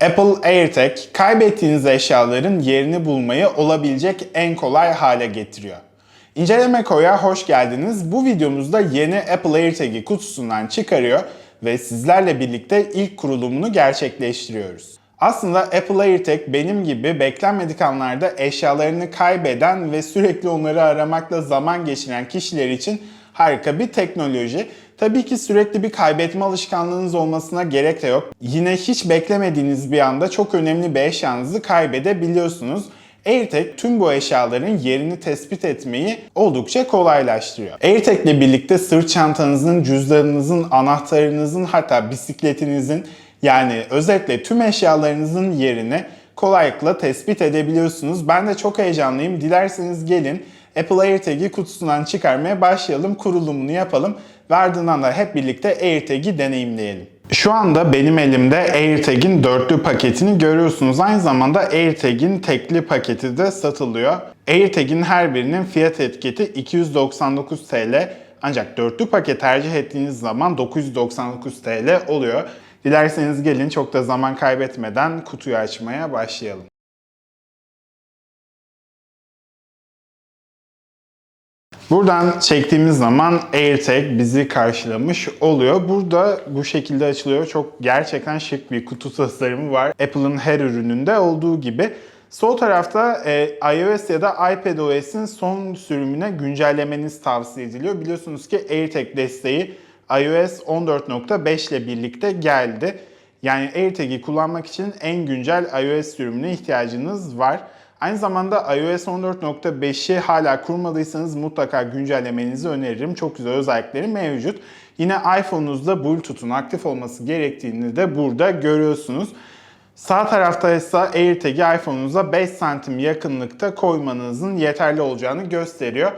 Apple AirTag, kaybettiğiniz eşyaların yerini bulmayı olabilecek en kolay hale getiriyor. İnceleme Koy'a hoş geldiniz. Bu videomuzda yeni Apple AirTag'i kutusundan çıkarıyor ve sizlerle birlikte ilk kurulumunu gerçekleştiriyoruz. Aslında Apple AirTag benim gibi beklenmedik anlarda eşyalarını kaybeden ve sürekli onları aramakla zaman geçiren kişiler için harika bir teknoloji. Tabii ki sürekli bir kaybetme alışkanlığınız olmasına gerek de yok. Yine hiç beklemediğiniz bir anda çok önemli bir eşyanızı kaybedebiliyorsunuz. AirTag tüm bu eşyaların yerini tespit etmeyi oldukça kolaylaştırıyor. AirTag ile birlikte sırt çantanızın, cüzdanınızın, anahtarınızın hatta bisikletinizin yani özetle tüm eşyalarınızın yerini kolaylıkla tespit edebiliyorsunuz. Ben de çok heyecanlıyım. Dilerseniz gelin Apple AirTag'i kutusundan çıkarmaya başlayalım, kurulumunu yapalım ve ardından da hep birlikte AirTag'i deneyimleyelim. Şu anda benim elimde AirTag'in dörtlü paketini görüyorsunuz. Aynı zamanda AirTag'in tekli paketi de satılıyor. AirTag'in her birinin fiyat etiketi 299 TL. Ancak dörtlü paket tercih ettiğiniz zaman 999 TL oluyor. Dilerseniz gelin çok da zaman kaybetmeden kutuyu açmaya başlayalım. Buradan çektiğimiz zaman AirTag bizi karşılamış oluyor. Burada bu şekilde açılıyor. Çok gerçekten şık bir kutu tasarımı var. Apple'ın her ürününde olduğu gibi. Sol tarafta e, iOS ya da iPadOS'in son sürümüne güncellemeniz tavsiye ediliyor. Biliyorsunuz ki AirTag desteği iOS 14.5 ile birlikte geldi. Yani AirTag'i kullanmak için en güncel iOS sürümüne ihtiyacınız var. Aynı zamanda iOS 14.5'i hala kurmadıysanız mutlaka güncellemenizi öneririm. Çok güzel özellikleri mevcut. Yine iPhone'unuzda Bluetooth'un aktif olması gerektiğini de burada görüyorsunuz. Sağ tarafta ise AirTag'i iPhone'unuza 5 santim yakınlıkta koymanızın yeterli olacağını gösteriyor.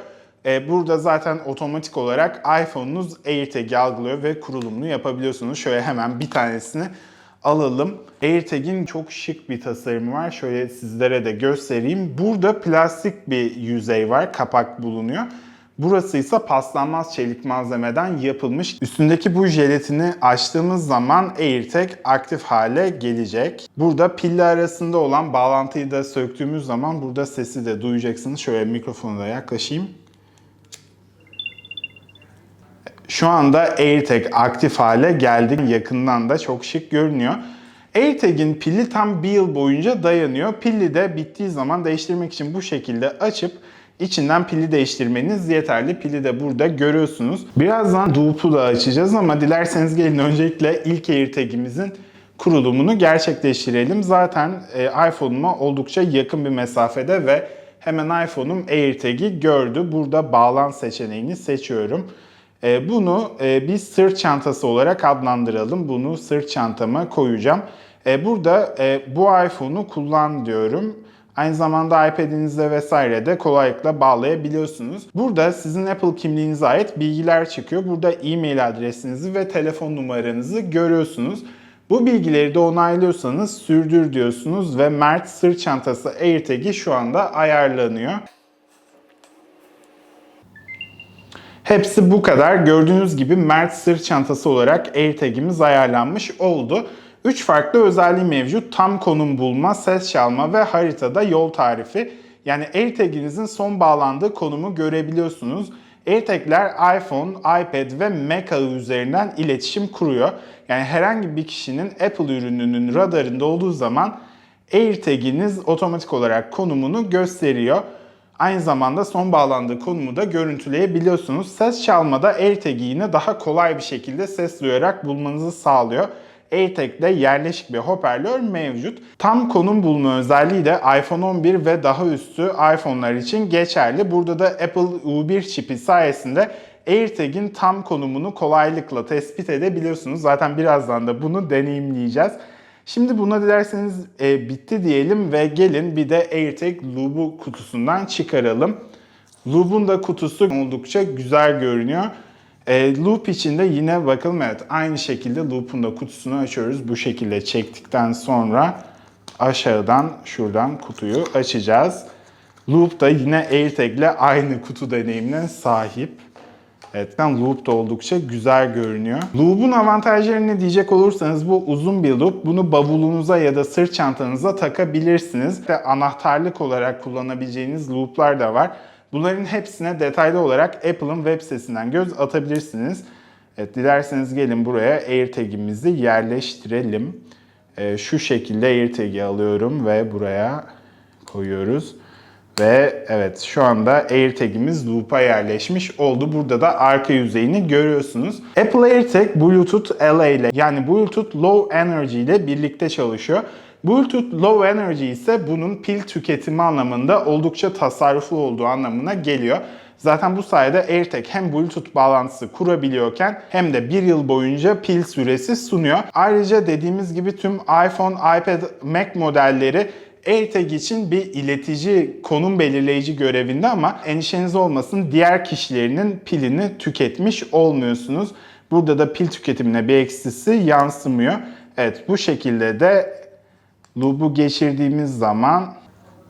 Ee, Burada zaten otomatik olarak iPhone'unuz AirTag'i algılıyor ve kurulumunu yapabiliyorsunuz. Şöyle hemen bir tanesini alalım. AirTag'in çok şık bir tasarımı var. Şöyle sizlere de göstereyim. Burada plastik bir yüzey var. Kapak bulunuyor. Burası ise paslanmaz çelik malzemeden yapılmış. Üstündeki bu jelatini açtığımız zaman AirTag aktif hale gelecek. Burada pille arasında olan bağlantıyı da söktüğümüz zaman burada sesi de duyacaksınız. Şöyle mikrofonu da yaklaşayım. Şu anda AirTag aktif hale geldi. Yakından da çok şık görünüyor. AirTag'in pili tam bir yıl boyunca dayanıyor. Pili de bittiği zaman değiştirmek için bu şekilde açıp içinden pili değiştirmeniz yeterli. Pili de burada görüyorsunuz. Birazdan loop'u da açacağız ama dilerseniz gelin öncelikle ilk AirTag'imizin kurulumunu gerçekleştirelim. Zaten e, iPhone'uma oldukça yakın bir mesafede ve hemen iPhone'um AirTag'i gördü. Burada bağlan seçeneğini seçiyorum. E, Bunu e, bir sırt çantası olarak adlandıralım. Bunu sırt çantama koyacağım. E, Burada e, bu iPhone'u kullan diyorum. Aynı zamanda iPad'inizde vesaire de kolaylıkla bağlayabiliyorsunuz. Burada sizin Apple kimliğinize ait bilgiler çıkıyor. Burada e-mail adresinizi ve telefon numaranızı görüyorsunuz. Bu bilgileri de onaylıyorsanız sürdür diyorsunuz ve Mert sırt çantası AirTag'i şu anda ayarlanıyor. Hepsi bu kadar. Gördüğünüz gibi Mert sırt çantası olarak AirTag'imiz ayarlanmış oldu. 3 farklı özelliği mevcut. Tam konum bulma, ses çalma ve haritada yol tarifi. Yani AirTag'inizin son bağlandığı konumu görebiliyorsunuz. AirTag'ler iPhone, iPad ve Mac ağı üzerinden iletişim kuruyor. Yani herhangi bir kişinin Apple ürününün radarında olduğu zaman AirTag'iniz otomatik olarak konumunu gösteriyor. Aynı zamanda son bağlandığı konumu da görüntüleyebiliyorsunuz. Ses çalmada AirTag'i yine daha kolay bir şekilde ses duyarak bulmanızı sağlıyor. AirTag'de yerleşik bir hoparlör mevcut. Tam konum bulma özelliği de iPhone 11 ve daha üstü iPhone'lar için geçerli. Burada da Apple U1 çipi sayesinde AirTag'in tam konumunu kolaylıkla tespit edebiliyorsunuz. Zaten birazdan da bunu deneyimleyeceğiz. Şimdi buna dilerseniz e, bitti diyelim ve gelin bir de AirTag Loop'u kutusundan çıkaralım. Loop'un da kutusu oldukça güzel görünüyor. E, loop içinde yine bakalım evet aynı şekilde Loop'un da kutusunu açıyoruz. Bu şekilde çektikten sonra aşağıdan şuradan kutuyu açacağız. Loop da yine AirTag ile aynı kutu deneyimine sahip. Evet, loop da oldukça güzel görünüyor. Loop'un avantajları ne diyecek olursanız bu uzun bir loop. Bunu bavulunuza ya da sırt çantanıza takabilirsiniz. Ve anahtarlık olarak kullanabileceğiniz loop'lar da var. Bunların hepsine detaylı olarak Apple'ın web sitesinden göz atabilirsiniz. Evet, dilerseniz gelin buraya AirTag'imizi yerleştirelim. Ee, şu şekilde AirTag'i alıyorum ve buraya koyuyoruz. Ve evet şu anda AirTag'imiz loop'a yerleşmiş oldu. Burada da arka yüzeyini görüyorsunuz. Apple AirTag Bluetooth LA ile yani Bluetooth Low Energy ile birlikte çalışıyor. Bluetooth Low Energy ise bunun pil tüketimi anlamında oldukça tasarruflu olduğu anlamına geliyor. Zaten bu sayede AirTag hem Bluetooth bağlantısı kurabiliyorken hem de bir yıl boyunca pil süresi sunuyor. Ayrıca dediğimiz gibi tüm iPhone, iPad, Mac modelleri AirTag için bir iletici, konum belirleyici görevinde ama endişeniz olmasın diğer kişilerinin pilini tüketmiş olmuyorsunuz. Burada da pil tüketimine bir eksisi yansımıyor. Evet bu şekilde de loop'u geçirdiğimiz zaman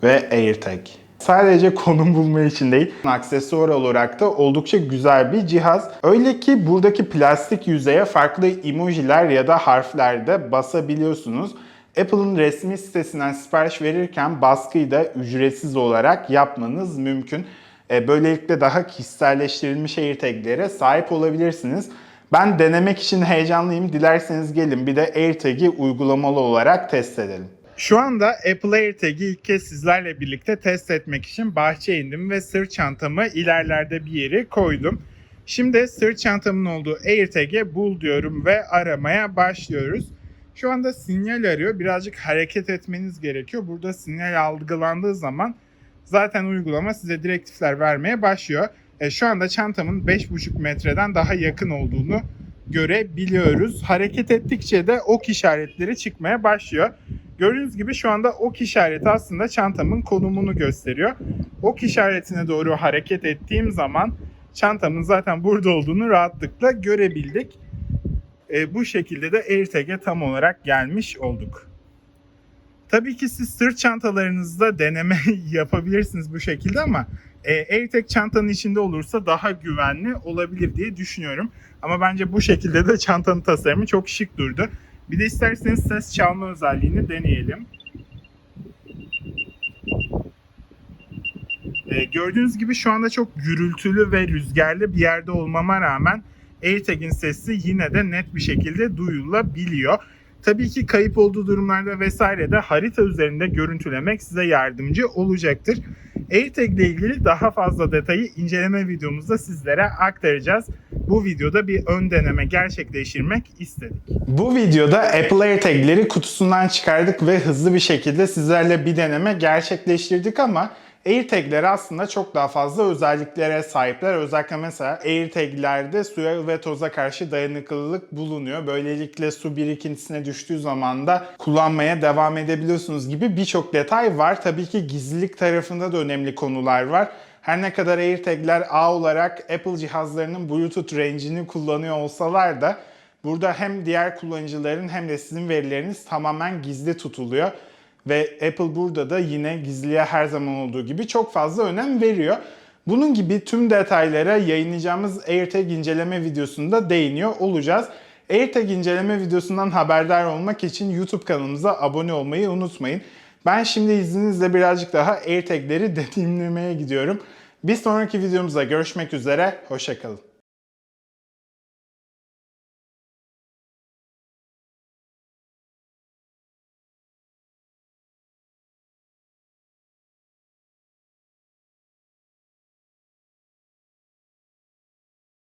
ve AirTag. Sadece konum bulma için değil, aksesuar olarak da oldukça güzel bir cihaz. Öyle ki buradaki plastik yüzeye farklı emojiler ya da harfler de basabiliyorsunuz. Apple'ın resmi sitesinden sipariş verirken baskıyı da ücretsiz olarak yapmanız mümkün. E, Böylelikle daha kişiselleştirilmiş AirTag'lere sahip olabilirsiniz. Ben denemek için heyecanlıyım. Dilerseniz gelin bir de AirTag'i uygulamalı olarak test edelim. Şu anda Apple AirTag'i ilk kez sizlerle birlikte test etmek için bahçeye indim ve sırt çantamı ilerlerde bir yere koydum. Şimdi sırt çantamın olduğu AirTag'e bul diyorum ve aramaya başlıyoruz. Şu anda sinyal arıyor. Birazcık hareket etmeniz gerekiyor. Burada sinyal algılandığı zaman zaten uygulama size direktifler vermeye başlıyor. E, şu anda çantamın 5,5 metreden daha yakın olduğunu görebiliyoruz. Hareket ettikçe de ok işaretleri çıkmaya başlıyor. Gördüğünüz gibi şu anda ok işareti aslında çantamın konumunu gösteriyor. Ok işaretine doğru hareket ettiğim zaman çantamın zaten burada olduğunu rahatlıkla görebildik. E, bu şekilde de AirTag'e tam olarak gelmiş olduk. Tabii ki siz sırt çantalarınızda deneme yapabilirsiniz bu şekilde ama e, AirTag çantanın içinde olursa daha güvenli olabilir diye düşünüyorum. Ama bence bu şekilde de çantanın tasarımı çok şık durdu. Bir de isterseniz ses çalma özelliğini deneyelim. E, gördüğünüz gibi şu anda çok gürültülü ve rüzgarlı bir yerde olmama rağmen AirTag'in sesi yine de net bir şekilde duyulabiliyor. Tabii ki kayıp olduğu durumlarda vesaire de harita üzerinde görüntülemek size yardımcı olacaktır. AirTag ile ilgili daha fazla detayı inceleme videomuzda sizlere aktaracağız. Bu videoda bir ön deneme gerçekleştirmek istedik. Bu videoda Apple AirTag'leri kutusundan çıkardık ve hızlı bir şekilde sizlerle bir deneme gerçekleştirdik ama AirTag'ler aslında çok daha fazla özelliklere sahipler. Özellikle mesela AirTag'lerde suya ve toza karşı dayanıklılık bulunuyor. Böylelikle su birikintisine düştüğü zaman da kullanmaya devam edebiliyorsunuz gibi birçok detay var. Tabii ki gizlilik tarafında da önemli konular var. Her ne kadar AirTag'ler A olarak Apple cihazlarının Bluetooth range'ini kullanıyor olsalar da burada hem diğer kullanıcıların hem de sizin verileriniz tamamen gizli tutuluyor. Ve Apple burada da yine gizliye her zaman olduğu gibi çok fazla önem veriyor. Bunun gibi tüm detaylara yayınlayacağımız AirTag inceleme videosunda değiniyor olacağız. AirTag inceleme videosundan haberdar olmak için YouTube kanalımıza abone olmayı unutmayın. Ben şimdi izninizle birazcık daha AirTag'leri deneyimlemeye gidiyorum. Bir sonraki videomuzda görüşmek üzere, hoşçakalın.